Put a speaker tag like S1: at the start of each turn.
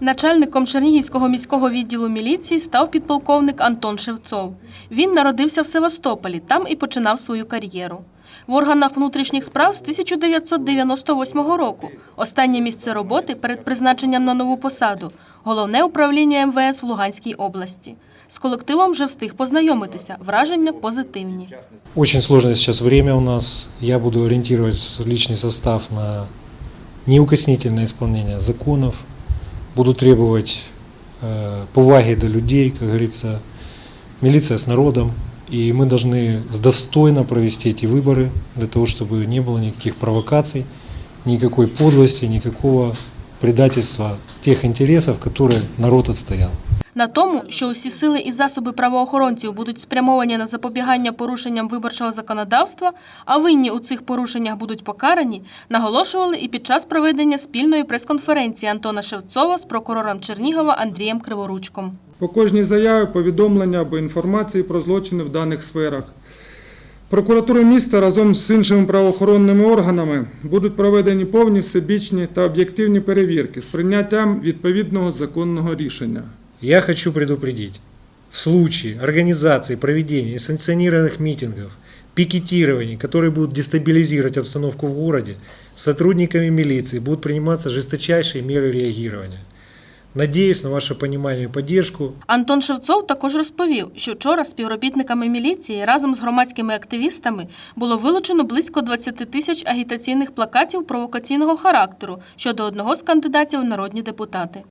S1: Начальником Чернігівського міського відділу міліції став підполковник Антон Шевцов. Він народився в Севастополі, там і починав свою кар'єру. В органах внутрішніх справ з 1998 року. Останнє місце роботи перед призначенням на нову посаду – головне управління МВС в Луганській області. З колективом вже встиг познайомитися. Враження позитивні.
S2: Очень сложное сейчас время у нас. Я буду ориентировать личный состав на неукоснительное исполнение законов. Буду требовать э, поваги до людей, как говорится, милиция с народом. И мы должны достойно провести эти выборы для того, чтобы не было никаких провокаций, никакой подлости, никакого предательства тех интересов, которые народ отстоял.
S1: На тому, що усі сили і засоби правоохоронців будуть спрямовані на запобігання порушенням виборчого законодавства, а винні у цих порушеннях будуть покарані, наголошували і під час проведення спільної прес-конференції Антона Шевцова з прокурором Чернігова Андрієм Криворучком.
S3: По кожній заяві повідомлення або інформації про злочини в даних сферах. Прокуратури міста разом з іншими правоохоронними органами будуть проведені повні, всебічні та об'єктивні перевірки з прийняттям відповідного законного рішення.
S2: Я хочу предупредить, в случае организации проведения несанкционированных митингов, пикетирований, которые будут дестабилизировать обстановку в городе, сотрудниками милиции будут приниматься жесточайшие меры реагирования. Надеюсь на ваше понимание и поддержку.
S1: Антон Шевцов також розповів, що вчора співробітниками міліції разом з громадськими активістами було вилучено близько 20 тисяч агітаційних плакатів провокаційного характеру щодо одного з кандидатів в народні депутати.